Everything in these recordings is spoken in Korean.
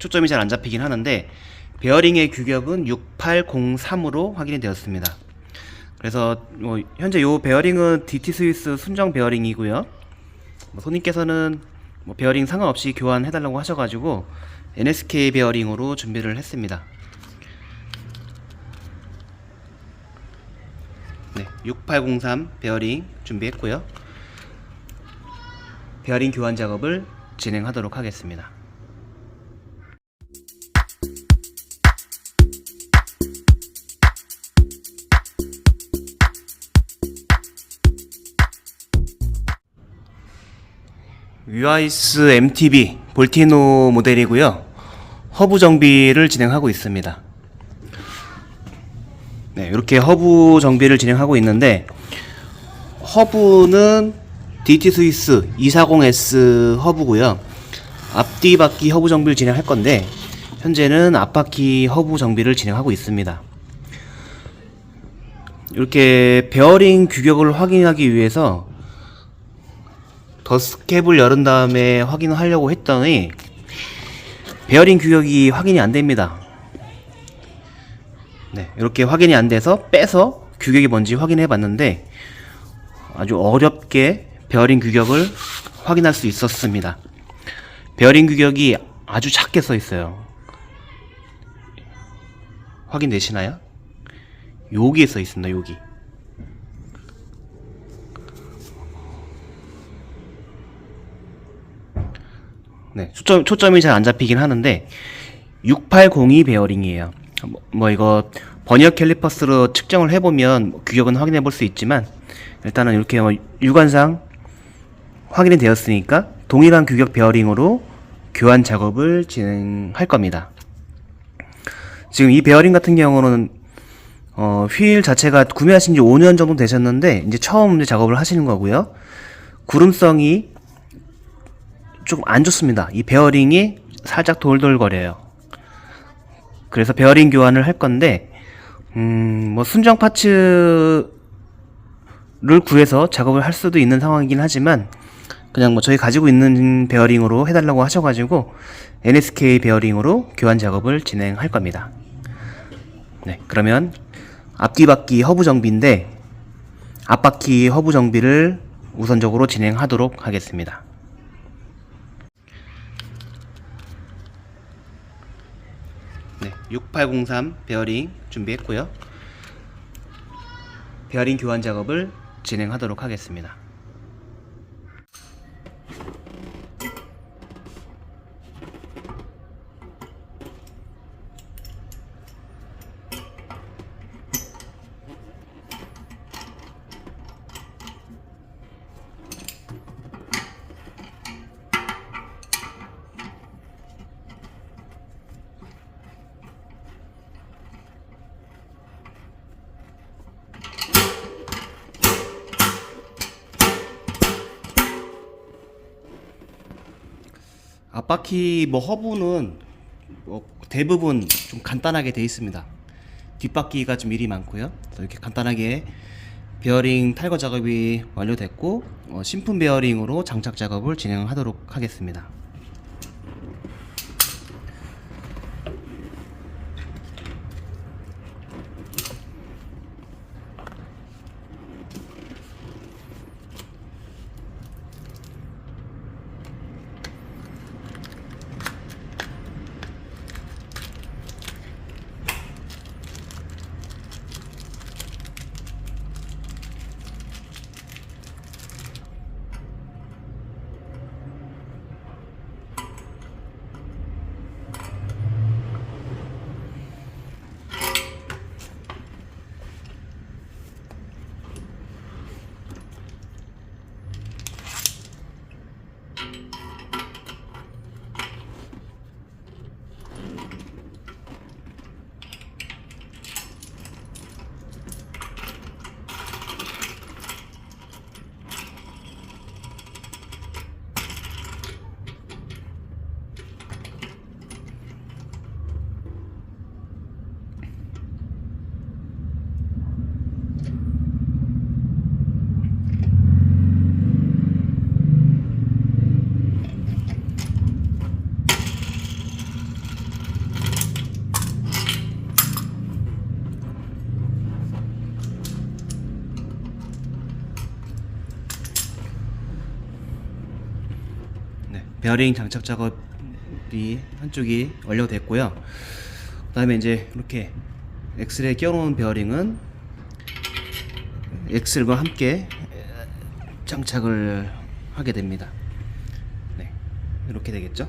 초점이 잘 안 잡히긴 하는데 베어링의 규격은 6803으로 확인이 되었습니다. 그래서 뭐 현재 요 베어링은 DT 스위스 순정 베어링이고요. 뭐 손님께서는 뭐 베어링 상관없이 교환해달라고 하셔가지고 NSK 베어링으로 준비를 했습니다. 네, 6803 베어링 준비했고요. 베어링 교환 작업을 진행하도록 하겠습니다. 위아이스 MTB 볼티노 모델이고요. 허브 정비를 진행하고 있습니다. 네, 이렇게 허브 정비를 진행하고 있는데 허브는 DT 스위스 240S 허브고요. 앞뒤 바퀴 허브 정비를 진행할 건데 현재는 앞바퀴 허브 정비를 진행하고 있습니다. 이렇게 베어링 규격을 확인하기 위해서 더스캡을 열은 다음에 확인을 하려고 했더니 베어링 규격이 확인이 안 됩니다. 네, 이렇게 확인이 안 돼서 빼서 규격이 뭔지 확인해 봤는데 아주 어렵게 베어링 규격을 확인할 수 있었습니다. 베어링 규격이 아주 작게 써 있어요. 확인되시나요? 여기에 써 있습니다. 여기. 네, 초점, 초점이 잘 안 잡히긴 하는데 6802 베어링이에요. 뭐, 뭐 이거 버니어 캘리퍼스로 측정을 해보면 뭐 규격은 확인해 볼 수 있지만 일단은 이렇게 뭐 육안상 확인이 되었으니까 동일한 규격 베어링으로 교환 작업을 진행할 겁니다. 지금 이 베어링 같은 경우는 어, 휠 자체가 구매하신 지 5년 정도 되셨는데 이제 처음 작업을 하시는 거고요. 구름성이 조금 안 좋습니다. 이 베어링이 살짝 돌돌거려요. 그래서 베어링 교환을 할 건데, 음, 뭐 순정 파츠를 구해서 작업을 할 수도 있는 상황이긴 하지만, 그냥 뭐 저희 가지고 있는 베어링으로 해달라고 하셔가지고, NSK 베어링으로 교환 작업을 진행할 겁니다. 네, 그러면 앞뒤 바퀴 허브 정비인데, 앞바퀴 허브 정비를 우선적으로 진행하도록 하겠습니다. 네, 6803 베어링 준비했고요. 베어링 교환 작업을 진행하도록 하겠습니다. 앞바퀴 뭐 허브는 뭐 대부분 좀 간단하게 돼 있습니다. 뒷바퀴가 좀 일이 많고요. 이렇게 간단하게 베어링 탈거 작업이 완료됐고 어, 신품 베어링으로 장착 작업을 진행하도록 하겠습니다. 베어링 장착 작업이 한쪽이 완료됐고요. 그 다음에 이제 이렇게 엑셀에 끼워놓은 베어링은 엑셀과 함께 장착을 하게 됩니다. 네, 이렇게 되겠죠.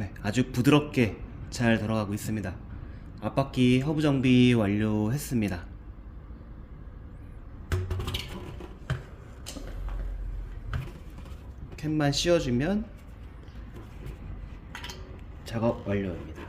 네, 아주 부드럽게 잘 돌아가고 있습니다. 앞바퀴 허브 정비 완료했습니다. 캔만 씌워주면 작업 완료입니다.